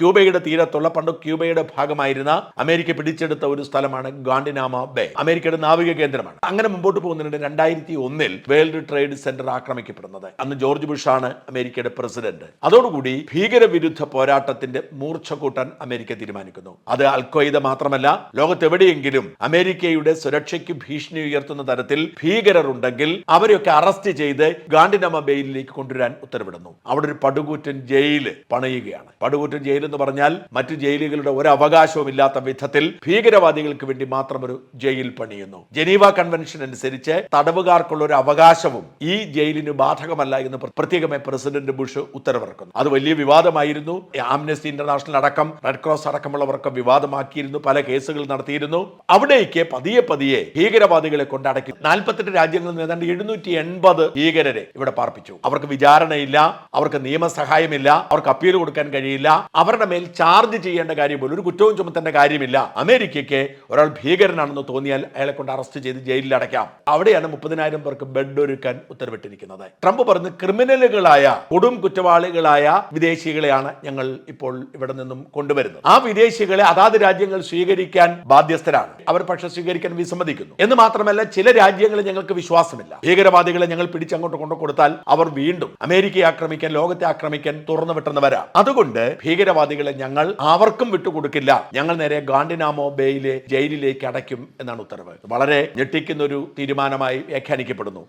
ക്യൂബയുടെ തീരത്തുള്ള പണ്ട് ക്യൂബയുടെ ഭാഗമായിരുന്ന അമേരിക്ക പിടിച്ചെടുത്ത ഒരു സ്ഥലമാണ് ഗാണ്ടിനാമ ബേ. അമേരിക്കയുടെ നാവിക കേന്ദ്രമാണ്. അങ്ങനെ മുമ്പോട്ട് പോകുന്നതിനിടെ രണ്ടായിരത്തി ഒന്നിൽ വേൾഡ് ട്രേഡ് സെന്റർ ആക്രമിക്കപ്പെടുന്നത്. അന്ന് ജോർജ് ബുഷ് ആണ് അമേരിക്കയുടെ പ്രസിഡന്റ്. അതോടുകൂടി ഭീകരവിരുദ്ധ പോരാട്ടത്തിന്റെ മൂർച്ച കൂട്ടാൻ അമേരിക്ക തീരുമാനിക്കുന്നു. അത് അൽഖ്വയ്ദ മാത്രമല്ല ലോകത്തെവിടെയെങ്കിലും അമേരിക്കയുടെ സുരക്ഷയ്ക്ക് ഭീഷണി ഉയർത്തുന്ന തരത്തിൽ ഭീകരർ ഉണ്ടെങ്കിൽ അവരെയൊക്കെ അറസ്റ്റ് ചെയ്ത് ഗാണ്ടിനാമ ബേയിലേക്ക് കൊണ്ടുവരാൻ ഉത്തരവിടുന്നു. അവിടെ ഒരു പടുകൂറ്റൻ ജയിൽ പണിയുകയാണ്. പടുകൂറ്റൻ ജയിൽ എന്ന് പറഞ്ഞാൽ മറ്റ് ജയിലുകളുടെ ഒരു അവകാശവും ഇല്ലാത്ത വിധത്തിൽ ഭീകരവാദികൾക്ക് വേണ്ടി മാത്രം ഒരു ജയിൽ പണിയുന്നു. ജനീവ കൺവെൻഷൻ അനുസരിച്ച് തടവുകാർക്കുള്ള ഒരു അവകാശവും ഈ ജയിലിന് ബാധകമല്ല എന്ന് പ്ര- പ്രത്യേകമായി പ്രസിഡന്റ് ബുഷ് ഉത്തരവിറക്കുന്നു. അത് വലിയ വിവാദമായിരുന്നു. ആംനസ്റ്റി ഇന്റർനാഷണൽ അടക്കം റെഡ് ക്രോസ് അടക്കമുള്ളവർക്ക് വിവാദമാക്കിയിരുന്നു. പല കേസുകൾ നടത്തിയിരുന്നു. അവിടേക്ക് പതിയെ പതിയെ ഭീകരവാദികളെ കൊണ്ടടക്കി നാൽപ്പത്തെട്ട് രാജ്യങ്ങളിൽ നിന്ന് എഴുന്നൂറ്റി എൺപത് ഭീകരരെ ഇവിടെ പാർപ്പിച്ചു. അവർക്ക് വിചാരണയില്ല അവർക്ക് നിയമസഹായമില്ല അവർക്ക് അപ്പീൽ കൊടുക്കാൻ കഴിയില്ല. അവരുടെ മേൽ ചാർജ് ചെയ്യേണ്ട കാര്യം പോലും ഒരു കുറ്റവും ചുമത്തേണ്ട കാര്യമില്ല. അമേരിക്കയ്ക്ക് ഒരാൾ ഭീകരനാണെന്ന് തോന്നിയാൽ അയാളെ കൊണ്ട് അറസ്റ്റ് ചെയ്ത് ജയിലിൽ അടയ്ക്കാം. അവിടെയാണ് മുപ്പതിനായിരം പേർക്ക് ബെഡ് ഒരുക്കാൻ ഉത്തരവിട്ടിരിക്കുന്നത്. ട്രംപ് പറഞ്ഞ് ക്രിമിനലുകളായ കൊടും കുറ്റവാളികളായ വിദേശികളെയാണ് ഞങ്ങൾ ഇപ്പോൾ ഇവിടെ നിന്നും കൊണ്ടുവരുന്നത്. ആ വിദേശികളെ അതാത് രാജ്യങ്ങൾ സ്വീകരിക്കാൻ ബാധ്യസ്ഥരാണ്. അവർ പക്ഷെ സ്വീകരിക്കാൻ വിസമ്മതിക്കുന്നു. എന്ന് മാത്രമല്ല ചില രാജ്യങ്ങളിൽ ഞങ്ങൾക്ക് വിശ്വാസമില്ല. ഭീകരവാദികളെ ഞങ്ങൾ പിടിച്ചങ്ങോട്ട് കൊണ്ടു കൊടുത്താൽ അവർ വീണ്ടും അമേരിക്കയെ ആക്രമിക്കാൻ ലോകത്തെ ആക്രമിക്കാൻ തുറന്നു വിട്ടുന്നവരാ അതുകൊണ്ട് ഭീകരവാദികളെ ഞങ്ങൾ ആവർക്കും വിട്ടുകൊടുക്കില്ല. ഞങ്ങൾ നേരെ ഗാണ്ടിനാമോ ബേയിലെ ജയിലിലേക്ക് അടയ്ക്കും എന്നാണ് ഉത്തരവ്. വളരെ ഞെട്ടിക്കുന്ന ഒരു തീരുമാനമായി വ്യാഖ്യാനിക്കപ്പെടുന്നു.